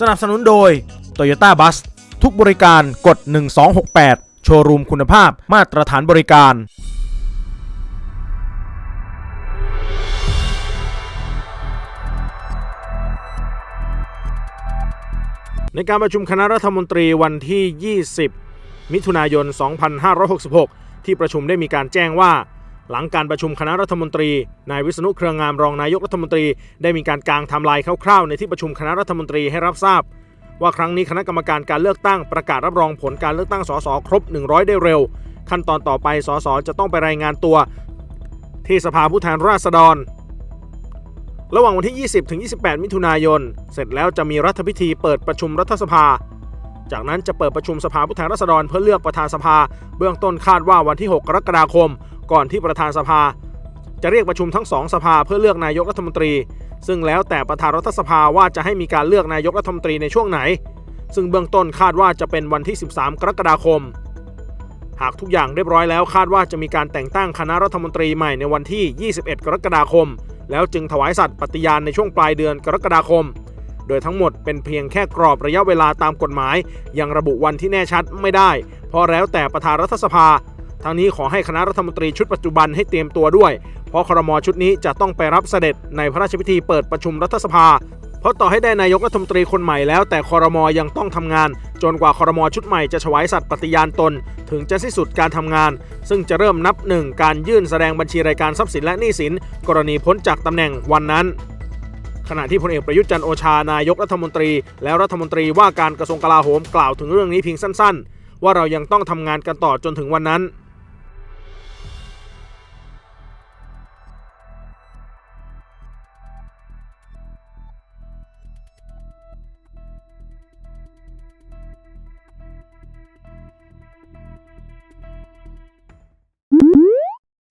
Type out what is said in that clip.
สนับสนุนโดย Toyota Bus ทุกบริการกด 1268 โชว์รูมคุณภาพมาตรฐานบริการ ในการประชุมคณะรัฐมนตรีวันที่ 20 มิถุนายน 2566 ที่ประชุมได้มีการแจ้งว่า หลังการประชุมคณะรัฐมนตรี นายวิษณุเครืองามรองนายกรัฐมนตรี ได้มีการกางไทำลายคร่าวๆในที่ประชุมคณะรัฐมนตรีให้รับทราบ ว่าครั้งนี้คณะกรรมการการเลือกตั้งประกาศรับรองผลการเลือกตั้งสสครบ 100 ได้เร็ว ขั้นตอนต่อไปสสจะต้องไปรายงานตัว ที่สภาผู้แทนราษฎร ระหว่างวันที่ 20ถึง28 มิถุนายน เสร็จแล้วจะมีรัฐพิธีเปิดประชุมรัฐสภาจากนั้นจะเปิดประชุมสภาผู้แทนราษฎรเพื่อเลือกประธานสภา เบื้องต้นคาดว่าวันที่ 6 กรกฎาคม ก่อนที่ประธานสภา จะเรียกประชุมทั้งสองสภาเพื่อเลือกนายกรัฐมนตรี ซึ่งแล้วแต่ประธานรัฐสภาว่าจะให้มีการเลือกนายกรัฐมนตรีในช่วงไหน ซึ่งเบื้องต้นคาดว่าจะเป็นวันที่ 13 กรกฎาคม หากทุกอย่างเรียบร้อยแล้วคาดว่าจะมีการแต่งตั้งคณะรัฐมนตรีใหม่ในวันที่ 21 กรกฎาคม แล้วจึงถวายสัตย์ปฏิญาณในช่วงปลายเดือนกรกฎาคม โดยทั้งหมดเป็นเพียงแค่กรอบระยะเวลาตามกฎหมาย ยังระบุวันที่แน่ชัดไม่ได้ เพราะแล้วแต่ประธานรัฐสภา ทั้งนี้ขอให้คณะรัฐมนตรีชุดปัจจุบันให้เตรียมตัวด้วย เพราะครมชุดนี้จะต้องไปรับเสด็จในพระราชพิธีเปิดประชุมรัฐสภา เพราะต่อให้ได้นายกรัฐมนตรีคนใหม่แล้ว แต่ครมยังต้องทำงาน จนกว่าครมชุดใหม่จะถวายสัตย์ปฏิญาณตน ถึงจะสิ้นสุดการทำงาน ซึ่งจะเริ่มนับหนึ่งการยื่นแสดงบัญชีรายการทรัพย์สินและหนี้สิน กรณีพ้นจากตำแหน่งวันนั้นขณะที่พลเอกประยุทธ์จันโอชานายกรัฐมนตรี แล้วรัฐมนตรีว่าการกระทรวงกลาโหมกล่าวถึงเรื่องนี้เพียงสั้น ๆ ว่าเรายังต้องทำงานกันต่อจนถึงวันนั้น